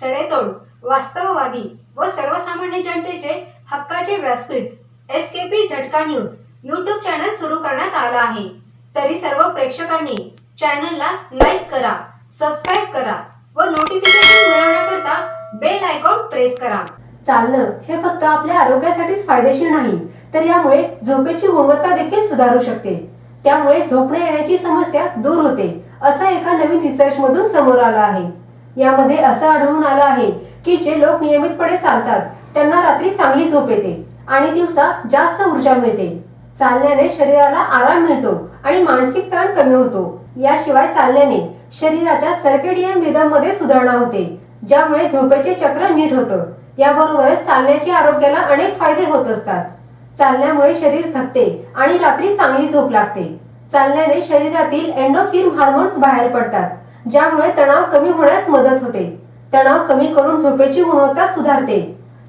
सडेतोड वास्तववादी व सर्वसामान्य जनतेचे हक्काचे व्यासपीठ S K P Jhatka news YouTube channel सुरू करण्यात आला आहे. तरी सर्व प्रेक्षकांनी चॅनलला लाईक करा सबस्क्राईब करा व नोटिफिकेशन मिळवण्याकरता बेल आयकॉन प्रेस करा. चालणं हे फक्त आपल्या आरोग्यासाठीच फायदेशीर नाही तर यामुळे झोपेची गुणवत्ता देखील सुधारू शकते. त्यामुळे झोपणे येण्याची समस्या दूर होते असा एका नवीन रिसर्च मधून समोर आला आहे. यामध्ये असं आढळून आलं आहे की जे लोक नियमितपणे चालतात त्यांना रात्री चांगली झोप येते आणि दिवसा जास्त ऊर्जा मिळते. चालण्याने शरीराला आराम मिळतो आणि मानसिक ताण कमी होतो. याशिवाय चालण्याने शरीराच्या सर्केडियन रिदममध्ये सुधारणा होते ज्यामुळे झोपेचे चक्र नीट होतं. याबरोबरच चालण्याचे आरोग्याला अनेक फायदे होत असतात. चालण्यामुळे शरीर थकते आणि रात्री चांगली झोप लागते. चालण्याने शरीरातील एंडोफिन हार्मोन्स बाहेर पडतात. ज्यामुळे तणाव कमी होण्यास मदत होते. तणाव कमी करून झोपेची गुणवत्ता सुधारते.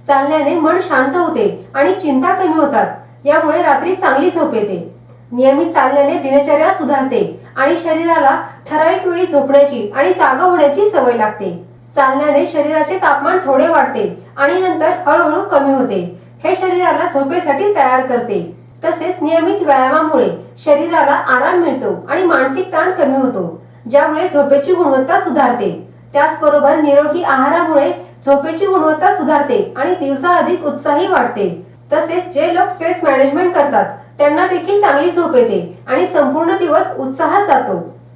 चालण्याने मन शांत होते आणि चिंता कमी होतात. यामुळे रात्री चांगली झोप येते. नियमित चालण्याने दिनचर्या सुधारते आणि शरीराला ठराविक वेळी झोपण्याची आणि जागा होण्याची सवय लागते. चालण्याने शरीराचे तापमान थोडे वाढते आणि नंतर हळूहळू कमी होते. हे शरीराला झोपेसाठी तयार करते. तसेच नियमित व्यायामामुळे शरीराला आराम मिळतो आणि मानसिक ताण कमी होतो. ज्यामुळे झोपेची गुणवत्ता सुधारते. त्याचबरोबर निरोगी आहारामुळे झोपेची गुणवत्ता सुधारते आणि दिवसा अधिक उत्साही वाढते. तसेच जे लोक स्ट्रेस मॅनेजमेंट करतात त्यांना देखील चांगली झोप येते आणि संपूर्ण दिवस उत्साहात जातो.